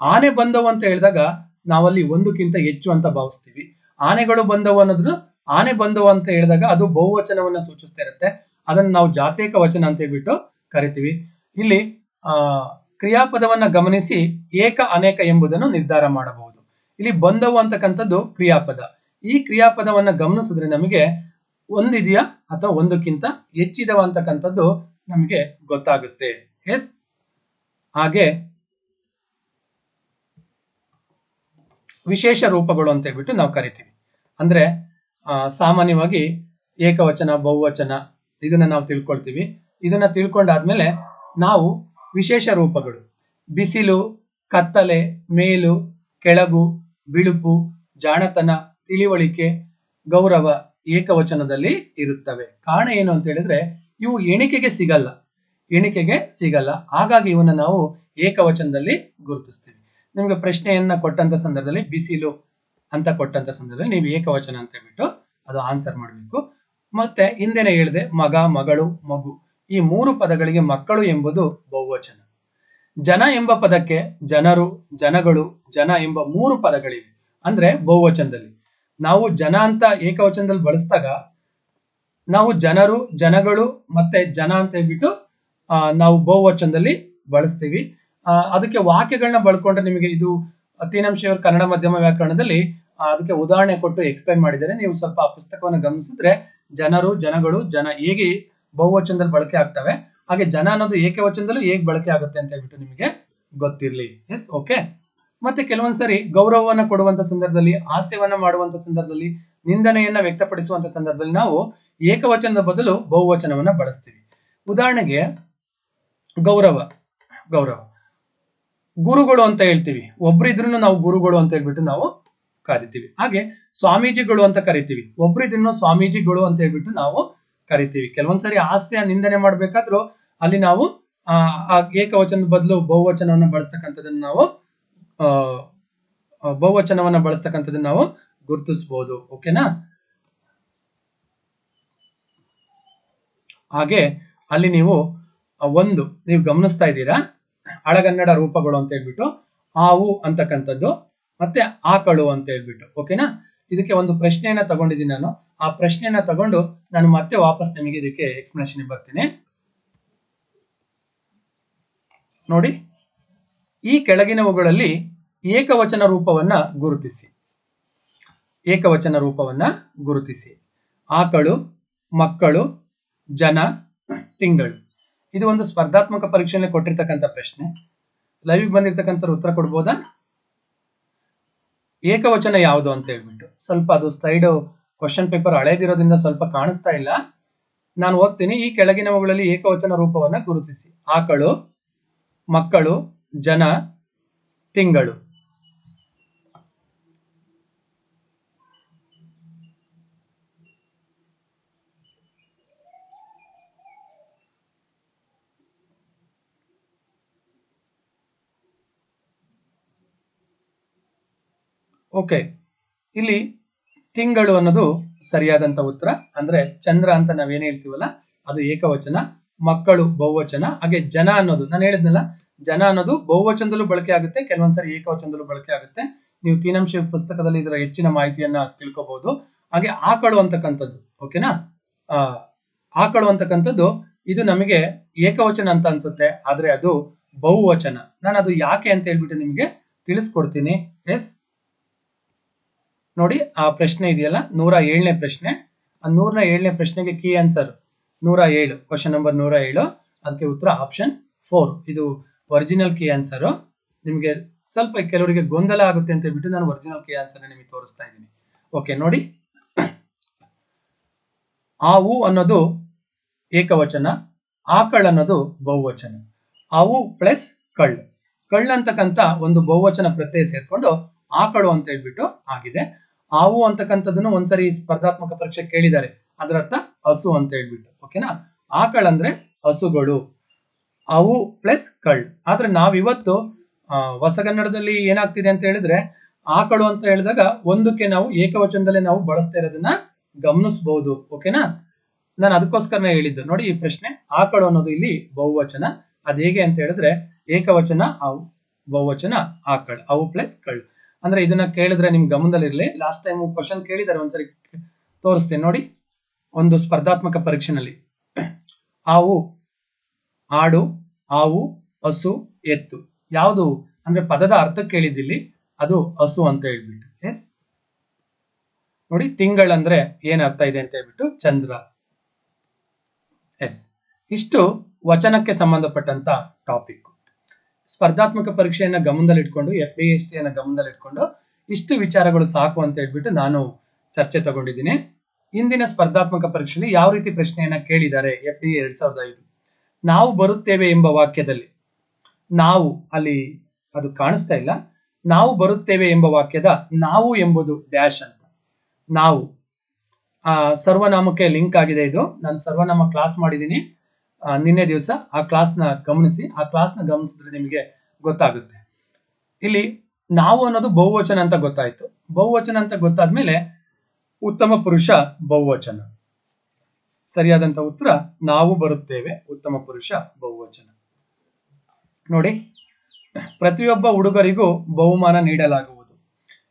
ಆನೆ ಬಂದವು ಅಂತ ಹೇಳಿದಾಗ ನಾವಲ್ಲಿ ಒಂದಕ್ಕಿಂತ ಹೆಚ್ಚು ಅಂತ ಭಾವಿಸ್ತೀವಿ. ಆನೆಗಳು ಬಂದವು ಅನ್ನೋದ್ರು ಆನೆ ಬಂದವು ಅಂತ ಹೇಳಿದಾಗ ಅದು ಬಹುವಚನವನ್ನ ಸೂಚಿಸ್ತಾ ಇರುತ್ತೆ. ಅದನ್ನ ನಾವು ಜಾತೇಕ ವಚನ ಅಂತ ಹೇಳ್ಬಿಟ್ಟು ಕರಿತೀವಿ. ಇಲ್ಲಿ, ಆ, ಕ್ರಿಯಾಪದವನ್ನ ಗಮನಿಸಿ ಏಕ ಅನೇಕ ಎಂಬುದನ್ನು ನಿರ್ಧಾರ ಮಾಡಬಹುದು. ಇಲ್ಲಿ ಬಂದವು ಅಂತಕ್ಕಂಥದ್ದು ಕ್ರಿಯಾಪದ. ಈ ಕ್ರಿಯಾಪದವನ್ನ ಗಮನಿಸಿದ್ರೆ ನಮಗೆ ಒಂದಿದೆಯಾ ಅಥವಾ ಒಂದಕ್ಕಿಂತ ಹೆಚ್ಚಿದವ ಅಂತಕ್ಕಂಥದ್ದು ನಮಗೆ ಗೊತ್ತಾಗುತ್ತೆ. ಎಸ್? ಹಾಗೆ ವಿಶೇಷ ರೂಪಗಳು ಅಂತ ಹೇಳ್ಬಿಟ್ಟು ನಾವು ಕರಿತೀವಿ. ಅಂದ್ರೆ ಸಾಮಾನ್ಯವಾಗಿ ಏಕವಚನ, ಬಹುವಚನ, ಇದನ್ನ ನಾವು ತಿಳ್ಕೊಳ್ತೀವಿ. ಇದನ್ನ ತಿಳ್ಕೊಂಡಾದ್ಮೇಲೆ ನಾವು ವಿಶೇಷ ರೂಪಗಳು. ಬಿಸಿಲು, ಕತ್ತಲೆ, ಮೇಲು, ಕೆಳಗು, ಬಿಳುಪು, ಜಾಣತನ, ತಿಳಿವಳಿಕೆ, ಗೌರವ ಏಕವಚನದಲ್ಲಿ ಇರುತ್ತವೆ. ಕಾರಣ ಏನು ಅಂತ ಹೇಳಿದ್ರೆ, ಇವು ಎಣಿಕೆಗೆ ಸಿಗಲ್ಲ. ಎಣಿಕೆಗೆ ಸಿಗಲ್ಲ. ಹಾಗಾಗಿ ಇವನ್ನ ನಾವು ಏಕವಚನದಲ್ಲಿ ಗುರುತಿಸ್ತೀವಿ. ನಿಮ್ಗೆ ಪ್ರಶ್ನೆಯನ್ನ ಕೊಟ್ಟಂತ ಸಂದರ್ಭದಲ್ಲಿ ಬಿಸಿಲು ಅಂತ ಕೊಟ್ಟಂತ ಸಂದರ್ಭದಲ್ಲಿ ನೀವು ಏಕವಚನ ಅಂತ ಹೇಳ್ಬಿಟ್ಟು ಅದು ಆನ್ಸರ್ ಮಾಡಬೇಕು. ಮತ್ತೆ ಹಿಂದೆನೆ ಹೇಳಿದೆ ಮಗ, ಮಗಳು, ಮಗು. ಈ ಮೂರು ಪದಗಳಿಗೆ ಮಕ್ಕಳು ಎಂಬುದು ಬಹುವಚನ. ಜನ ಎಂಬ ಪದಕ್ಕೆ ಜನರು, ಜನಗಳು, ಜನ ಎಂಬ ಮೂರು ಪದಗಳಿವೆ. ಅಂದ್ರೆ ಬಹುವಚನದಲ್ಲಿ. ನಾವು ಜನ ಅಂತ ಏಕವಚನದಲ್ಲಿ ಬಳಸಿದಾಗ ನಾವು ಜನರು, ಜನಗಳು ಮತ್ತೆ ಜನ ಅಂತ ಹೇಳ್ಬಿಟ್ಟು ನಾವು ಬಹುವಚನದಲ್ಲಿ ಬಳಸ್ತೀವಿ. ಅದಕ್ಕೆ ವಾಕ್ಯಗಳನ್ನ ಬಳಕೊಂಡ್ರೆ ನಿಮಗೆ ಇದು ಅತಿನಂಶ ಕನ್ನಡ ಮಾಧ್ಯಮ ವ್ಯಾಕರಣದಲ್ಲಿ ಅದಕ್ಕೆ ಉದಾಹರಣೆ ಕೊಟ್ಟು ಎಕ್ಸ್ಪ್ಲೈನ್ ಮಾಡಿದ್ದಾರೆ. ನೀವು ಸ್ವಲ್ಪ ಆ ಪುಸ್ತಕವನ್ನು ಗಮನಿಸಿದ್ರೆ ಜನರು, ಜನಗಳು, ಜನ ಹೇಗೆ ಬಹುವಚನದಲ್ಲಿ ಬಳಕೆ ಆಗ್ತವೆ, ಹಾಗೆ ಜನ ಅನ್ನೋದು ಏಕವಚನದಲ್ಲೂ ಹೇಗೆ ಬಳಕೆ ಆಗುತ್ತೆ ಅಂತ ಹೇಳ್ಬಿಟ್ಟು ನಿಮಗೆ ಗೊತ್ತಿರ್ಲಿ. ಎಸ್ ಓಕೆ ಮತ್ತೆ ಕೆಲವೊಂದ್ಸರಿ ಗೌರವವನ್ನು ಕೊಡುವಂತ ಸಂದರ್ಭದಲ್ಲಿ, ಹಾಸ್ಯವನ್ನ ಮಾಡುವಂತ ಸಂದರ್ಭದಲ್ಲಿ, ನಿಂದನೆಯನ್ನ ವ್ಯಕ್ತಪಡಿಸುವಂತ ಸಂದರ್ಭದಲ್ಲಿ ನಾವು ಏಕವಚನದ ಬದಲು ಬಹುವಚನವನ್ನ ಬಳಸ್ತೀವಿ. ಉದಾಹರಣೆಗೆ ಗೌರವ ಗೌರವ. ಗುರುಗಳು ಅಂತ ಹೇಳ್ತೀವಿ. ಒಬ್ರಿದ್ರು ನಾವು ಗುರುಗಳು ಅಂತ ಹೇಳ್ಬಿಟ್ಟು ನಾವು ಕರಿತೀವಿ. ಹಾಗೆ ಸ್ವಾಮೀಜಿಗಳು ಅಂತ ಕರಿತೀವಿ. ಒಬ್ರಿದ್ರು ಸ್ವಾಮೀಜಿಗಳು ಅಂತ ಹೇಳ್ಬಿಟ್ಟು ನಾವು ಕರಿತೀವಿ. ಕೆಲವೊಂದ್ಸರಿ ಹಾಸ್ಯ ನಿಂದನೆ ಮಾಡ್ಬೇಕಾದ್ರೂ ಅಲ್ಲಿ ನಾವು, ಆ ಏಕವಚನದ ಬದಲು ಬಹುವಚನವನ್ನ ಬಳಸ್ತಕ್ಕಂಥದ್ದನ್ನ ನಾವು ಬಹುವಚನವನ್ನ ಬಳಸ್ತಕ್ಕಂಥದ್ದನ್ನ ನಾವು ಗುರುತಿಸಬಹುದು ಓಕೆನಾ? ಹಾಗೆ ಅಲ್ಲಿ ನೀವು ಒಂದು, ನೀವು ಗಮನಿಸ್ತಾ ಇದ್ದೀರಾ? ಹಳಗನ್ನಡ ರೂಪಗಳು ಅಂತ ಹೇಳ್ಬಿಟ್ಟು ಆವು ಅಂತಕ್ಕಂಥದ್ದು, ಮತ್ತೆ ಆಕಳು ಅಂತ ಹೇಳ್ಬಿಟ್ಟು ಓಕೆನಾ ಇದಕ್ಕೆ ಒಂದು ಪ್ರಶ್ನೆಯನ್ನ ತಗೊಂಡಿದ್ದೀನಿ ನಾನು. ಆ ಪ್ರಶ್ನೆಯನ್ನ ತಗೊಂಡು ನಾನು ಮತ್ತೆ ವಾಪಸ್ ನಿಮಗೆ ಇದಕ್ಕೆ ಎಕ್ಸ್ಪ್ಲನೇಷನ್ ಬರ್ತೀನಿ. ನೋಡಿ, ಈ ಕೆಳಗಿನವುಗಳಲ್ಲಿ ಏಕವಚನ ರೂಪವನ್ನ ಗುರುತಿಸಿ. ಏಕವಚನ ರೂಪವನ್ನ ಗುರುತಿಸಿ. ಆಕಳು, ಮಕ್ಕಳು, ಜನ, ತಿಂಗಳು. ಇದು ಒಂದು ಸ್ಪರ್ಧಾತ್ಮಕ ಪರೀಕ್ಷೆಯಲ್ಲಿ ಕೊಟ್ಟಿರ್ತಕ್ಕಂಥ ಪ್ರಶ್ನೆ. ಲೈವ್ ಬಂದಿರ್ತಕ್ಕಂಥ ಉತ್ತರ ಕೊಡ್ಬೋದಾ? ಏಕವಚನ ಯಾವುದು ಅಂತ ಹೇಳ್ಬಿಟ್ಟು. ಸ್ವಲ್ಪ ಅದು ಸ್ಲೈಡ್ ಕ್ವಶನ್ ಪೇಪರ್ ಹಳೇದಿರೋದ್ರಿಂದ ಸ್ವಲ್ಪ ಕಾಣಿಸ್ತಾ ಇಲ್ಲ. ನಾನು ಓದ್ತೀನಿ, ಈ ಕೆಳಗಿನವುಗಳಲ್ಲಿ ಏಕವಚನ ರೂಪವನ್ನ ಗುರುತಿಸಿ. ಆಕಳು, ಮಕ್ಕಳು, ಜನ, ತಿಂಗಳು. ಓಕೆ. ಇಲ್ಲಿ ತಿಂಗಳು ಅನ್ನೋದು ಸರಿಯಾದಂತ ಉತ್ತರ. ಅಂದ್ರೆ ಚಂದ್ರ ಅಂತ ನಾವೇನ್ ಹೇಳ್ತೀವಲ್ಲ, ಅದು ಏಕವಚನ, ಮಕ್ಕಳು ಬಹುವಚನ, ಹಾಗೆ ಜನ ಅನ್ನೋದು. ನಾನು ಹೇಳಿದ್ನಲ್ಲ, ಜನ ಅನ್ನೋದು ಬಹುವಚನದಲ್ಲೂ ಬಳಕೆ ಆಗುತ್ತೆ, ಕೆಲವೊಂದ್ಸರಿ ಏಕವಚನದಲ್ಲೂ ಬಳಕೆ ಆಗುತ್ತೆ. ನೀವು ತೀನಂಶ ಪುಸ್ತಕದಲ್ಲಿ ಇದರ ಹೆಚ್ಚಿನ ಮಾಹಿತಿಯನ್ನ ತಿಳ್ಕೋಬಹುದು. ಹಾಗೆ ಆಕಳು ಅಂತಕ್ಕಂಥದ್ದು ಓಕೆನಾ? ಆ ಆಕಳು ಅಂತಕ್ಕಂಥದ್ದು ಇದು ನಮಗೆ ಏಕವಚನ ಅಂತ ಅನ್ಸುತ್ತೆ, ಆದ್ರೆ ಅದು ಬಹುವಚನ. ನಾನು ಅದು ಯಾಕೆ ಅಂತ ಹೇಳ್ಬಿಟ್ಟು ನಿಮಗೆ ತಿಳಿಸ್ಕೊಡ್ತೀನಿ. ಎಸ್? ನೋಡಿ, ಆ ಪ್ರಶ್ನೆ ಇದೆಯಲ್ಲ? ನೂರ ಏಳನೇ ಪ್ರಶ್ನೆ. ಆ ನೂರ ಏಳನೇ ಪ್ರಶ್ನೆಗೆ ಕೀ ಆನ್ಸರ್ ನೂರ ಏಳು. ಕ್ವಶನ್ ನಂಬರ್ ನೂರ ಏಳು. ಅದಕ್ಕೆ ಉತ್ತರ ಆಪ್ಷನ್ ಫೋರ್ ಇದು ಒರಿಜಿನಲ್ ಕೀ ಆನ್ಸರ್ ನಿಮಗೆ ಸ್ವಲ್ಪ ಕೆಲವರಿಗೆ ಗೊಂದಲ ಆಗುತ್ತೆ ಅಂತ ಹೇಳ್ಬಿಟ್ಟು ನಾನು ಒರಿಜಿನಲ್ ಕೀ ಆನ್ಸರ್ ನಿಮಗೆ ತೋರಿಸ್ತಾ ಇದ್ದೀನಿ. ಓಕೆ ನೋಡಿ. ಆವು ಅನ್ನೋದು ಏಕವಚನ ಆಕಳ್ ಅನ್ನೋದು ಬಹುವಚನ. ಆವು ಪ್ಲಸ್ ಕಳ್. ಕಳ್ ಅಂತಕ್ಕಂಥ ಒಂದು ಬಹುವಚನ ಪ್ರತ್ಯಯ ಸೇರ್ಕೊಂಡು ಆಕಳು ಅಂತ ಹೇಳ್ಬಿಟ್ಟು ಆಗಿದೆ. ಆವು ಅಂತಕ್ಕಂಥದ್ದನ್ನು ಒಂದ್ಸರಿ ಸ್ಪರ್ಧಾತ್ಮಕ ಪರೀಕ್ಷೆ ಕೇಳಿದ್ದಾರೆ. ಅದರ ಅರ್ಥ ಹಸು ಅಂತ ಹೇಳ್ಬಿಟ್ಟು ಓಕೆನಾ ಆಕಳ್ ಅಂದ್ರೆ ಹಸುಗಳು. ಅವು ಪ್ಲಸ್ ಕಳ್. ಆದ್ರೆ ನಾವಿವತ್ತು ಹೊಸಗನ್ನಡದಲ್ಲಿ ಏನಾಗ್ತಿದೆ ಅಂತ ಹೇಳಿದ್ರೆ ಆಕಳು ಅಂತ ಹೇಳಿದಾಗ ಒಂದಕ್ಕೆ ನಾವು ಏಕವಚನದಲ್ಲೇ ನಾವು ಬಳಸ್ತಾ ಇರೋದನ್ನ ಗಮನಿಸಬಹುದು ಓಕೆನಾ ನಾನು ಅದಕ್ಕೋಸ್ಕರನೇ ಹೇಳಿದ್ದು. ನೋಡಿ ಈ ಪ್ರಶ್ನೆ ಆಕಳು ಅನ್ನೋದು ಇಲ್ಲಿ ಬಹುವಚನ. ಅದ್ ಹೇಗೆ ಅಂತ ಹೇಳಿದ್ರೆ, ಏಕವಚನ ಅವು ಬಹುವಚನ ಆಕಳ್ ಅವು ಪ್ಲಸ್ ಕಳ್. ಅಂದ್ರೆ ಇದನ್ನ ಕೇಳಿದ್ರೆ ನಿಮ್ ಗಮನದಲ್ಲಿರಲಿ ಲಾಸ್ಟ್ ಟೈಮ್ ಕ್ವಶನ್ ಕೇಳಿದಾರೆ ಒಂದ್ಸರಿ ತೋರಿಸ್ತೇನೆ. ನೋಡಿ, ಒಂದು ಸ್ಪರ್ಧಾತ್ಮಕ ಪರೀಕ್ಷೆನಲ್ಲಿ. ಹಾವು, ಆಡು, ಹಾವು, ಹಸು, ಎತ್ತು. ಯಾವುದು? ಅಂದ್ರೆ ಪದದ ಅರ್ಥ ಕೇಳಿದ್ದಿಲ್ಲಿ, ಅದು ಹಸು ಅಂತ ಹೇಳ್ಬಿಟ್ಟು. ಎಸ್ ನೋಡಿ, ತಿಂಗಳಂದ್ರೆ ಏನ್ ಅರ್ಥ ಇದೆ ಅಂತ ಹೇಳ್ಬಿಟ್ಟು ಚಂದ್ರ. ಎಸ್ ಇಷ್ಟು ವಚನಕ್ಕೆ ಸಂಬಂಧಪಟ್ಟಂತ ಟಾಪಿಕ್ ಸ್ಪರ್ಧಾತ್ಮಕ ಪರೀಕ್ಷೆಯನ್ನ ಗಮನದಲ್ಲಿಟ್ಕೊಂಡು ಎಫ್ ಬಿ ಎಸ್ ಟಿ ಅನ್ನ ಗಮನದಲ್ಲಿಟ್ಕೊಂಡು ಇಷ್ಟು ವಿಚಾರಗಳು ಸಾಕು ಅಂತ ಹೇಳ್ಬಿಟ್ಟು ನಾನು ಚರ್ಚೆ ತಗೊಂಡಿದ್ದೀನಿ. ಇಂದಿನ ಸ್ಪರ್ಧಾತ್ಮಕ ಪರೀಕ್ಷೆಯಲ್ಲಿ ಯಾವ ರೀತಿ ಪ್ರಶ್ನೆಯನ್ನ ಕೇಳಿದ್ದಾರೆ ಎಫ್ ಡಿ ಎರಡ್ ಸಾವಿರದ ಐದು? ನಾವು ಬರುತ್ತೇವೆ ಎಂಬ ವಾಕ್ಯದಲ್ಲಿ. ನಾವು ಅಲ್ಲಿ ಅದು ಕಾಣಿಸ್ತಾ ಇಲ್ಲ. ನಾವು ಬರುತ್ತೇವೆ ಎಂಬ ವಾಕ್ಯದ ನಾವು ಎಂಬುದು ಡ್ಯಾಶ್ ಅಂತ. ನಾವು, ಆ ಸರ್ವನಾಮಕ್ಕೆ ಲಿಂಕ್ ಆಗಿದೆ ಇದು. ನಾನು ಸರ್ವನಾಮ ಕ್ಲಾಸ್ ಮಾಡಿದ್ದೀನಿ. ನಿನ್ನೆ ದಿವಸ ಆ ಕ್ಲಾಸ್ನ ಗಮನಿಸಿ, ಆ ಕ್ಲಾಸ್ನ ಗಮನಿಸಿದ್ರೆ ನಿಮಗೆ ಗೊತ್ತಾಗುತ್ತೆ. ಇಲ್ಲಿ ನಾವು ಅನ್ನೋದು ಬಹುವಚನ ಅಂತ ಗೊತ್ತಾಯ್ತು. ಬಹುವಚನ ಅಂತ ಗೊತ್ತಾದ್ಮೇಲೆ ಉತ್ತಮ ಪುರುಷ ಬಹುವಚನ. ಸರಿಯಾದಂತ ಉತ್ತರ, ನಾವು ಬರುತ್ತೇವೆ, ಉತ್ತಮ ಪುರುಷ ಬಹುವಚನ. ನೋಡಿ, ಪ್ರತಿಯೊಬ್ಬ ಹುಡುಗರಿಗೂ ಬಹುಮಾನ ನೀಡಲಾಗುವುದು.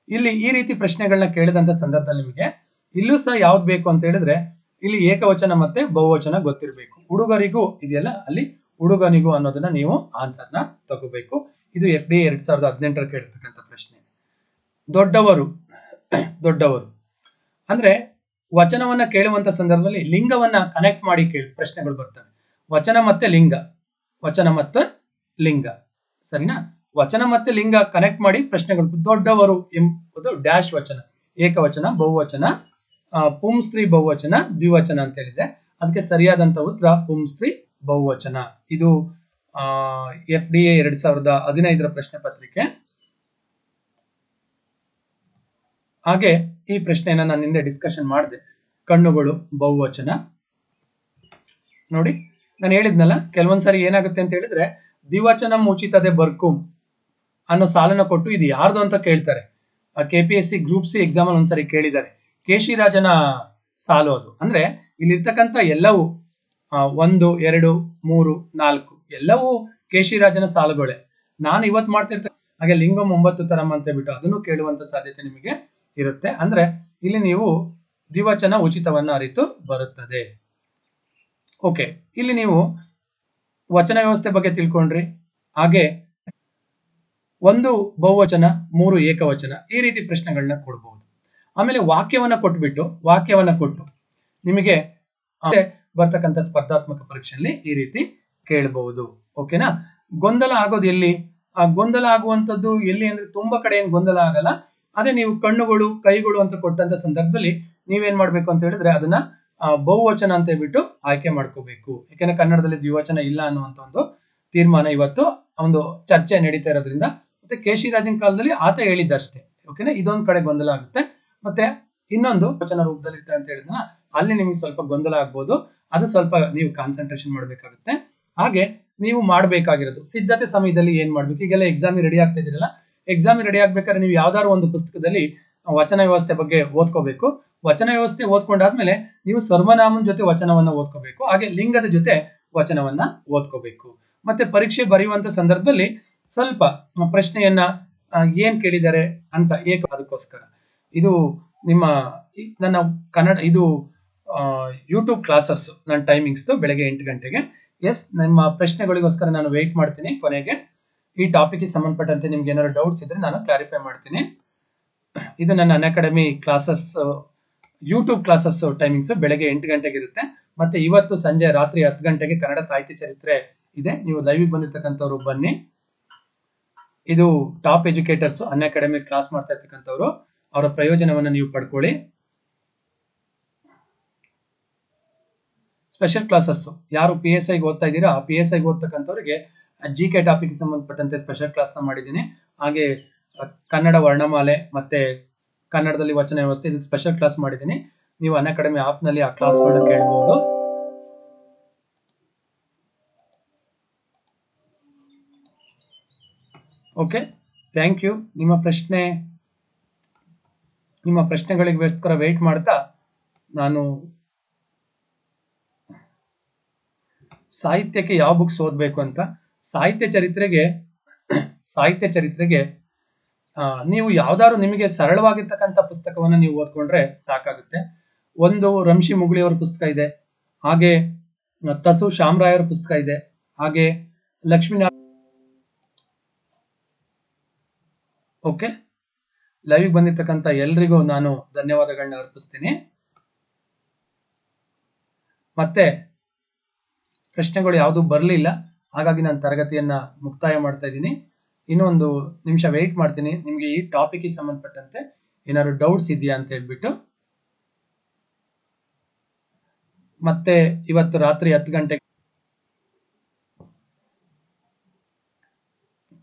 ಇಲ್ಲಿ ಈ ರೀತಿ ಪ್ರಶ್ನೆಗಳನ್ನ ಕೇಳಿದಂತ ಸಂದರ್ಭದಲ್ಲಿ ನಿಮಗೆ, ಇಲ್ಲೂ ಸಹ ಯಾವ್ದು ಬೇಕು ಅಂತ ಹೇಳಿದ್ರೆ ಇಲ್ಲಿ ಏಕವಚನ ಮತ್ತೆ ಬಹುವಚನ ಗೊತ್ತಿರಬೇಕು. ಹುಡುಗರಿಗೂ ಇದೆಯಲ್ಲ, ಅಲ್ಲಿ ಹುಡುಗನಿಗೂ ಅನ್ನೋದನ್ನ ನೀವು ಆನ್ಸರ್ನ ತಗೋಬೇಕು. ಇದು ಎಫ್ ಡಿ ಎರಡ್ ಸಾವಿರದ ಹದಿನೆಂಟರ ಕೇಳಿರ್ತಕ್ಕಂಥ ಪ್ರಶ್ನೆ. ದೊಡ್ಡವರು ದೊಡ್ಡವರು. ಅಂದ್ರೆ ವಚನವನ್ನ ಕೇಳುವಂತ ಸಂದರ್ಭದಲ್ಲಿ ಲಿಂಗವನ್ನ ಕನೆಕ್ಟ್ ಮಾಡಿ ಕೇಳಿ, ಪ್ರಶ್ನೆಗಳು ಬರ್ತವೆ. ವಚನ ಮತ್ತೆ ಲಿಂಗ. ವಚನ ಮತ್ತೆ ಲಿಂಗ. ಸರಿನಾ? ವಚನ ಮತ್ತೆ ಲಿಂಗ ಕನೆಕ್ಟ್ ಮಾಡಿ ಪ್ರಶ್ನೆಗಳು. ದೊಡ್ಡವರು ಎಂಬುದು ಡ್ಯಾಶ್ ವಚನ. ಏಕವಚನ, ಬಹುವಚನ ಪುಂಸ್ತ್ರೀ ಬಹುವಚನ, ದ್ವಿವಚನ ಅಂತ ಹೇಳಿದೆ ಅದಕ್ಕೆ ಸರಿಯಾದಂತ ಉತ್ತರ ಪುಂಸ್ತ್ರೀ ಬಹುವಚನ. ಇದು ಎಫ್ ಡಿ ಎ ಎರಡ್ ಸಾವಿರದ ಹದಿನೈದರ ಪ್ರಶ್ನೆ ಪತ್ರಿಕೆ. ಹಾಗೆ ಈ ಪ್ರಶ್ನೆಯನ್ನ ನಾನು ಹಿಂದೆ ಡಿಸ್ಕಷನ್ ಮಾಡಿದೆ. ಕಣ್ಣುಗಳು, ಬಹುವಚನ. ನೋಡಿ, ನಾನು ಹೇಳಿದ್ನಲ್ಲ ಕೆಲವೊಂದ್ಸರಿ ಏನಾಗುತ್ತೆ ಅಂತ ಹೇಳಿದ್ರೆ, ದ್ವಿವಚನ ಮುಚಿತದೆ ಬರ್ಕುಂ ಅನ್ನೋ ಸಾಲನ ಕೊಟ್ಟು ಇದು ಯಾರ್ದು ಅಂತ ಕೇಳ್ತಾರೆ. K P S C group C exam ಅಲ್ಲಿ ಒಂದ್ಸರಿ ಕೇಳಿದ್ದಾರೆ. ಕೇಶಿರಾಜನ ಸಾಲು ಅದು. ಅಂದ್ರೆ ಇಲ್ಲಿರ್ತಕ್ಕಂಥ ಎಲ್ಲವೂ ಒಂದು, ಎರಡು, ಮೂರು, ನಾಲ್ಕು, ಎಲ್ಲವೂ ಕೇಶಿರಾಜನ ಸಾಲುಗಳೇ. ನಾನು ಇವತ್ತು ಮಾಡ್ತಿರ್ತ ಹಾಗೆ ಲಿಂಗಂ ಒಂಬತ್ತು ತರಂ ಅಂತ ಬಿಟ್ಟು ಅದನ್ನು ಕೇಳುವಂತ ಸಾಧ್ಯತೆ ನಿಮಗೆ ಇರುತ್ತೆ. ಅಂದ್ರೆ ಇಲ್ಲಿ ನೀವು ದ್ವಿವಚನ ಉಚಿತವನ್ನ ಅರಿತು ಬರುತ್ತದೆ. ಓಕೆ, ಇಲ್ಲಿ ನೀವು ವಚನ ವ್ಯವಸ್ಥೆ ಬಗ್ಗೆ ತಿಳ್ಕೊಂಡ್ರಿ. ಹಾಗೆ ಒಂದು ಬಹುವಚನ, ಮೂರು ಏಕವಚನ ಈ ರೀತಿ ಪ್ರಶ್ನೆಗಳನ್ನ ಕೊಡಬಹುದು ಆಮೇಲೆ ವಾಕ್ಯವನ್ನ ಕೊಟ್ಬಿಟ್ಟು, ವಾಕ್ಯವನ್ನ ಕೊಟ್ಟು ನಿಮಗೆ ಬರ್ತಕ್ಕಂಥ ಸ್ಪರ್ಧಾತ್ಮಕ ಪರೀಕ್ಷೆಯಲ್ಲಿ ಈ ರೀತಿ ಕೇಳಬಹುದು ಓಕೆನಾ? ಗೊಂದಲ ಆಗೋದು ಎಲ್ಲಿ? ಆ ಗೊಂದಲ ಆಗುವಂಥದ್ದು ಎಲ್ಲಿ ಅಂದ್ರೆ ತುಂಬಾ ಕಡೆ ಏನು ಗೊಂದಲ ಆಗಲ್ಲ. ಅದೇ ನೀವು ಕಣ್ಣುಗಳು, ಕೈಗಳು ಅಂತ ಕೊಟ್ಟಂತ ಸಂದರ್ಭದಲ್ಲಿ ನೀವೇನ್ ಮಾಡ್ಬೇಕು ಅಂತ ಹೇಳಿದ್ರೆ ಅದನ್ನ ಬಹುವಚನ ಅಂತ ಹೇಳ್ಬಿಟ್ಟು ಆಯ್ಕೆ ಮಾಡ್ಕೋಬೇಕು. ಯಾಕೆಂದ್ರೆ ಕನ್ನಡದಲ್ಲಿ ದ್ವಿವಚನ ಇಲ್ಲ ಅನ್ನುವಂತ ಒಂದು ತೀರ್ಮಾನ ಇವತ್ತು ಒಂದು ಚರ್ಚೆ ನಡೀತಾ ಇರೋದ್ರಿಂದ. ಮತ್ತೆ ಕೇಶಿರಾಜನ್ ಕಾಲದಲ್ಲಿ ಆತ ಹೇಳಿದ್ದಷ್ಟೇ. ಓಕೆನಾ? ಇದೊಂದ್ ಕಡೆ ಗೊಂದಲ ಆಗುತ್ತೆ. ಮತ್ತೆ ಇನ್ನೊಂದು ವಚನ ರೂಪದಲ್ಲಿ ಇರ್ತದೆ ಅಂತ ಹೇಳಿದ್ನ ಅಲ್ಲಿ ನಿಮಗೆ ಸ್ವಲ್ಪ ಗೊಂದಲ ಆಗ್ಬೋದು. ಅದು ಸ್ವಲ್ಪ ನೀವು ಕಾನ್ಸಂಟ್ರೇಷನ್ ಮಾಡಬೇಕಾಗುತ್ತೆ. ಹಾಗೆ ನೀವು ಮಾಡ್ಬೇಕಾಗಿರೋದು. ಸಿದ್ಧತೆ ಸಮಯದಲ್ಲಿ ಏನ್ ಮಾಡ್ಬೇಕು? ಈಗೆಲ್ಲ ಎಕ್ಸಾಮ್ ರೆಡಿ ಆಗ್ತಾ ಇದೀರಲ್ಲ ಎಕ್ಸಾಮ್ ರೆಡಿ ಆಗ್ಬೇಕಾದ್ರೆ ನೀವು ಯಾವ್ದಾದ್ರು ಒಂದು ಪುಸ್ತಕದಲ್ಲಿ ವಚನ ವ್ಯವಸ್ಥೆ ಬಗ್ಗೆ ಓದ್ಕೋಬೇಕು. ವಚನ ವ್ಯವಸ್ಥೆ ಓದ್ಕೊಂಡಾದ್ಮೇಲೆ ನೀವು ಸರ್ವನಾಮನ ಜೊತೆ ವಚನವನ್ನ ಓದ್ಕೋಬೇಕು. ಹಾಗೆ ಲಿಂಗದ ಜೊತೆ ವಚನವನ್ನ ಓದ್ಕೋಬೇಕು. ಮತ್ತೆ ಪರೀಕ್ಷೆ ಬರೆಯುವಂತ ಸಂದರ್ಭದಲ್ಲಿ ಸ್ವಲ್ಪ ಪ್ರಶ್ನೆಯನ್ನ ಏನ್ ಕೇಳಿದ್ದಾರೆ ಅಂತ ಏಕ ಅದಕ್ಕೋಸ್ಕರ ಇದು ನಿಮ್ಮ ನನ್ನ ಕನ್ನಡ, ಇದು ಯೂಟ್ಯೂಬ್ ಕ್ಲಾಸಸ್ ನನ್ನ ಟೈಮಿಂಗ್ಸ್ ಬೆಳಗ್ಗೆ ಎಂಟು ಗಂಟೆಗೆ. ಎಸ್ ನಿಮ್ಮ ಪ್ರಶ್ನೆಗಳಿಗೋಸ್ಕರ ನಾನು ವೆಯ್ಟ್ ಮಾಡ್ತೀನಿ ಕೊನೆಗೆ. ಈ ಟಾಪಿಕ್ಗೆ ಸಂಬಂಧಪಟ್ಟಂತೆ ನಿಮ್ಗೆ ಏನಾದ್ರು ಡೌಟ್ಸ್ ಇದ್ರೆ ನಾನು ಕ್ಲಾರಿಫೈ ಮಾಡ್ತೀನಿ. ಇದು ನನ್ನ Unacademy classes YouTube classes timings ಬೆಳಗ್ಗೆ ಎಂಟು ಗಂಟೆಗೆ ಇರುತ್ತೆ. ಮತ್ತೆ ಇವತ್ತು ಸಂಜೆ ರಾತ್ರಿ ಹತ್ತು ಗಂಟೆಗೆ ಕನ್ನಡ ಸಾಹಿತ್ಯ ಚರಿತ್ರೆ ಇದೆ. ನೀವು ಲೈವ್ ಬಂದಿರ್ತಕ್ಕಂಥವ್ರು ಬನ್ನಿ. ಇದು top educators Unacademy class ಮಾಡ್ತಾ ಇರ್ತಕ್ಕಂಥವ್ರು. ಅವರ ಪ್ರಯೋಜನವನ್ನು ನೀವು ಪಡ್ಕೊಳ್ಳಿ. ಸ್ಪೆಷಲ್ ಕ್ಲಾಸಸ್ ಯಾರು ಪಿ ಎಸ್ ಐಗೆ ಓದ್ತಾ ಇದ್ದೀರಾ ಪಿ ಎಸ್ ಐಗೆ ಓದ್ತಕ್ಕಂಥವ್ರಿಗೆ ಜಿ ಕೆ ಟಾಪಿಕ್ ಸಂಬಂಧಪಟ್ಟಂತೆ ಸ್ಪೆಷಲ್ ಕ್ಲಾಸ್ನ ಮಾಡಿದ್ದೀನಿ. ಹಾಗೆ ಕನ್ನಡ ವರ್ಣಮಾಲೆ ಮತ್ತೆ ಕನ್ನಡದಲ್ಲಿ ವಚನ ವ್ಯವಸ್ಥೆ ಇದಕ್ಕೆ ಸ್ಪೆಷಲ್ ಕ್ಲಾಸ್ ಮಾಡಿದ್ದೀನಿ. ನೀವು ಅನ್ ಅಕಾಡೆಮಿ ಆಪ್ನಲ್ಲಿ ಆ ಕ್ಲಾಸ್ಗಳನ್ನ ಕೇಳಬಹುದು ಓಕೆ ಥ್ಯಾಂಕ್ ಯು ನಿಮ್ಮ ಪ್ರಶ್ನೆ ನಿಮ್ಮ ಪ್ರಶ್ನೆಗಳಿಗೋಸ್ಕರ ವೇಟ್ ಮಾಡ್ತಾ ನಾನು ಸಾಹಿತ್ಯಕ್ಕೆ ಯಾವ ಬುಕ್ಸ್ ಓದಬೇಕು ಅಂತ, ಸಾಹಿತ್ಯ ಚರಿತ್ರೆಗೆ ಸಾಹಿತ್ಯ ಚರಿತ್ರೆಗೆ ನೀವು ಯಾವ್ದಾದ್ರು ನಿಮಗೆ ಸರಳವಾಗಿರ್ತಕ್ಕಂಥ ಪುಸ್ತಕವನ್ನ ನೀವು ಓದ್ಕೊಂಡ್ರೆ ಸಾಕಾಗುತ್ತೆ. ಒಂದು ರಂಶಿ ಮುಗುಳಿಯವರ ಪುಸ್ತಕ ಇದೆ, ಹಾಗೆ ತಸು ತಸು ಶಾಮರಾಯರ ಪುಸ್ತಕ ಇದೆ, ಹಾಗೆ ಲಕ್ಷ್ಮೀನಾರಾಯಣ ಓಕೆ ಲೈವ್ ಬಂದಿರ್ತಕ್ಕಂಥ ಎಲ್ರಿಗೂ ನಾನು ಧನ್ಯವಾದಗಳನ್ನ ಅರ್ಪಿಸ್ತೀನಿ. ಮತ್ತೆ ಪ್ರಶ್ನೆಗಳು ಯಾವುದು ಬರಲಿಲ್ಲ. ಹಾಗಾಗಿ ನಾನು ತರಗತಿಯನ್ನ ಮುಕ್ತಾಯ ಮಾಡ್ತಾ ಇದ್ದೀನಿ. ಇನ್ನೊಂದು ನಿಮಿಷ ವೆಯ್ಟ್ ಮಾಡ್ತೀನಿ. ನಿಮಗೆ ಈ ಟಾಪಿಕ್ಗೆ ಸಂಬಂಧಪಟ್ಟಂತೆ ಏನಾದ್ರು ಡೌಟ್ಸ್ ಇದೆಯಾ ಅಂತ ಹೇಳ್ಬಿಟ್ಟು. ಮತ್ತೆ ಇವತ್ತು ರಾತ್ರಿ ಹತ್ತು ಗಂಟೆ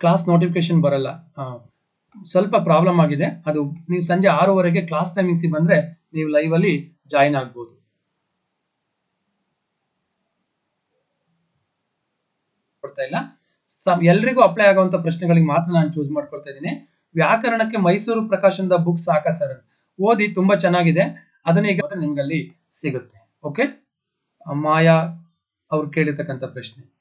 ಕ್ಲಾಸ್ ನೋಟಿಫಿಕೇಶನ್ ಬರಲ್ಲ. ಸ್ವಲ್ಪ ಪ್ರಾಬ್ಲಮ್ ಆಗಿದೆ. ಅದು ನೀವು ಸಂಜೆ ಆರೂವರೆಗೆ ಕ್ಲಾಸ್ ಟೈಮಿಂಗ್ಸ್ ಬಂದ್ರೆ ನೀವು ಲೈವ್ ಅಲ್ಲಿ ಜಾಯಿನ್ ಆಗ್ಬೋದು. ಇಲ್ಲ? ಎಲ್ರಿಗೂ ಅಪ್ಲೈ ಆಗುವಂತ ಪ್ರಶ್ನೆಗಳಿಗೆ ಮಾತ್ರ ನಾನು ಚೂಸ್ ಮಾಡ್ಕೊಳ್ತಾ ಇದ್ದೀನಿ. ವ್ಯಾಕರಣಕ್ಕೆ ಮೈಸೂರು ಪ್ರಕಾಶನದ ಬುಕ್ ಸಾಕ ಸರ್ ಓದಿ ತುಂಬಾ ಚೆನ್ನಾಗಿದೆ. ಅದನ್ನ ಈಗ ನಿಮ್ಗೆ ಅಲ್ಲಿ ಸಿಗುತ್ತೆ. ಓಕೆ ಮಾಯಾ ಅವ್ರು ಕೇಳಿರ್ತಕ್ಕಂಥ ಪ್ರಶ್ನೆ.